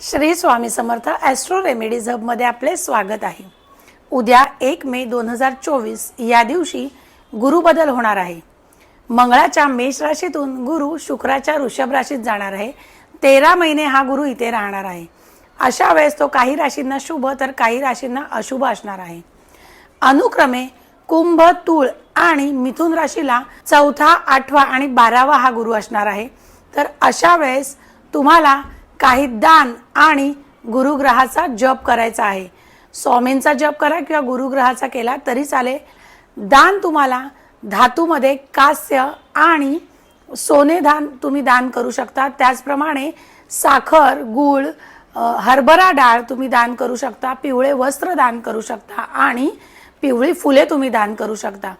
Shri Swami Samarth astro remedies हबमध्ये आपले स्वागत आहे. उद्या एक मे दोन हजार चोवीस या दिवशी गुरुबदल होणार आहे. मंगळाच्या मेष राशीतून गुरु शुक्राच्या वृषभ राशीत जाणार आहे. तेरा महिने हा गुरु इथे राहणार आहे. अशा वेळेस तो काही राशींना शुभ तर काही राशींना अशुभ असणार आहे. अनुक्रमे कुंभ तुळ आणि मिथुन राशीला चौथा आठवा आणि बारावा हा गुरु असणार आहे. तर अशा वेळेस तुम्हाला काही दान आणि गुरुग्रहाचा जप करायचा आहे. स्वामींचा जप करा किंवा गुरुग्रहाचा केला तरी चालेल. दान तुम्हाला धातूमध्ये कास्य आणि सोने दान तुम्ही दान करू शकता. त्याचप्रमाणे साखर गूळ हरभरा डाळ तुम्ही दान करू शकता. पिवळे वस्त्र दान करू शकता आणि पिवळी फुले तुम्ही दान करू शकता.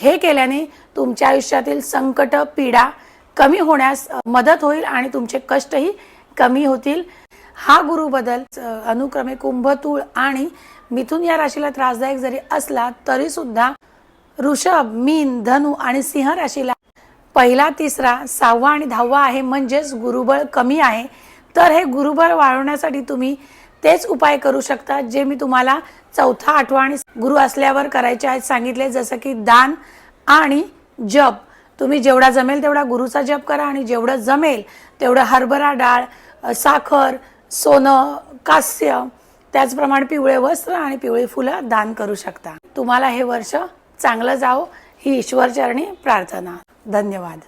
हे केल्याने तुमच्या आयुष्यातील संकट पीडा कमी होण्यास मदत होईल आणि तुमचे कष्टही कमी होतील. हा गुरु बदल अनुक्रमे कुंभतूळ आणि मिथुन या राशीला त्रासदायक जरी असला तरी सुद्धा ऋषभ मीन धनु आणि सिंह राशीला पहिला तिसरा सहावा आणि दहावा आहे म्हणजेच गुरुबळ कमी आहे. तर हे गुरुबळ वाढवण्यासाठी तुम्ही तेच उपाय करू शकता जे मी तुम्हाला चौथा आठवा आणि गुरु असल्यावर करायचे आहेत सांगितले. जसं की दान आणि जप. तुम्ही जेवढा जमेल तेवढा गुरुचा जप करा आणि जेवढं जमेल तेवढं हरभरा डाळ साखर सोनं कास्य त्याचप्रमाणे पिवळे वस्त्र आणि पिवळी फुलं दान करू शकता. तुम्हाला हे वर्ष चांगलं जावो ही ईश्वरचरणी प्रार्थना. धन्यवाद.